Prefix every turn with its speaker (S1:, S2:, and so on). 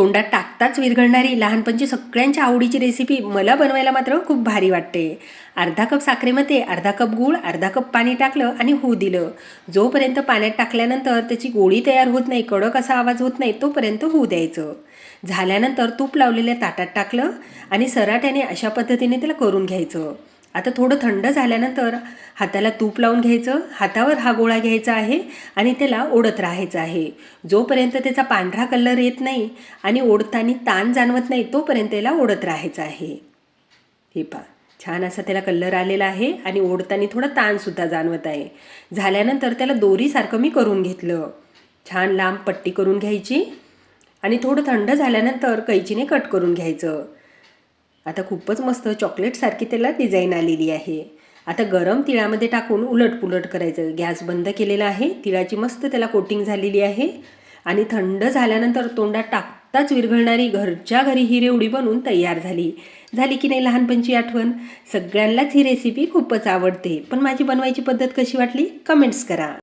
S1: तोंडात टाकताच विरघळणारी लहानपणची सगळ्यांच्या आवडीची रेसिपी मला बनवायला मात्र खूप भारी वाटते. अर्धा कप साखरेमध्ये अर्धा कप गूळ अर्धा कप पाणी टाकलं आणि होऊ दिलं. जोपर्यंत पाण्यात टाकल्यानंतर त्याची गोळी तयार होत नाही कडक असा आवाज होत नाही तोपर्यंत होऊ द्यायचं. झाल्यानंतर तूप लावलेल्या ताटात टाकलं आणि सराट्याने अशा पद्धतीने त्याला करून घ्यायचं. आता थोडं थंड झाल्यानंतर हाताला तूप लावून घ्यायचं हातावर हा गोळा घ्यायचा आहे आणि त्याला ओढत राहायचं आहे. जोपर्यंत त्याचा पांढरा कलर येत नाही आणि ओढताना ताण जाणवत नाही तोपर्यंत त्याला ओढत राहायचं आहे. हे पा छान असा त्याला कलर आलेला आहे आणि ओढताना थोडा ताणसुद्धा जाणवत आहे. झाल्यानंतर त्याला दोरीसारखं मी करून घेतलं. छान लांब पट्टी करून घ्यायची आणि थोडं थंड झाल्यानंतर कैचीने कट करून घ्यायचं. आता खूपच मस्त चॉकलेटसारखी त्याला डिझाईन आलेली आहे. आता गरम तिळामध्ये टाकून उलटपुलट करायचं. गॅस बंद केलेला आहे. तिळाची मस्त त्याला कोटिंग झालेली आहे. आणि थंड झाल्यानंतर तोंडात टाकताच विरघळणारी घरच्या घरी ही रेवडी बनून तयार झाली. झाली की नाही लहानपणची आठवण? सगळ्यांनाच ही रेसिपी खूपच आवडते. पण माझी बनवायची पद्धत कशी वाटली? कमेंट्स करा.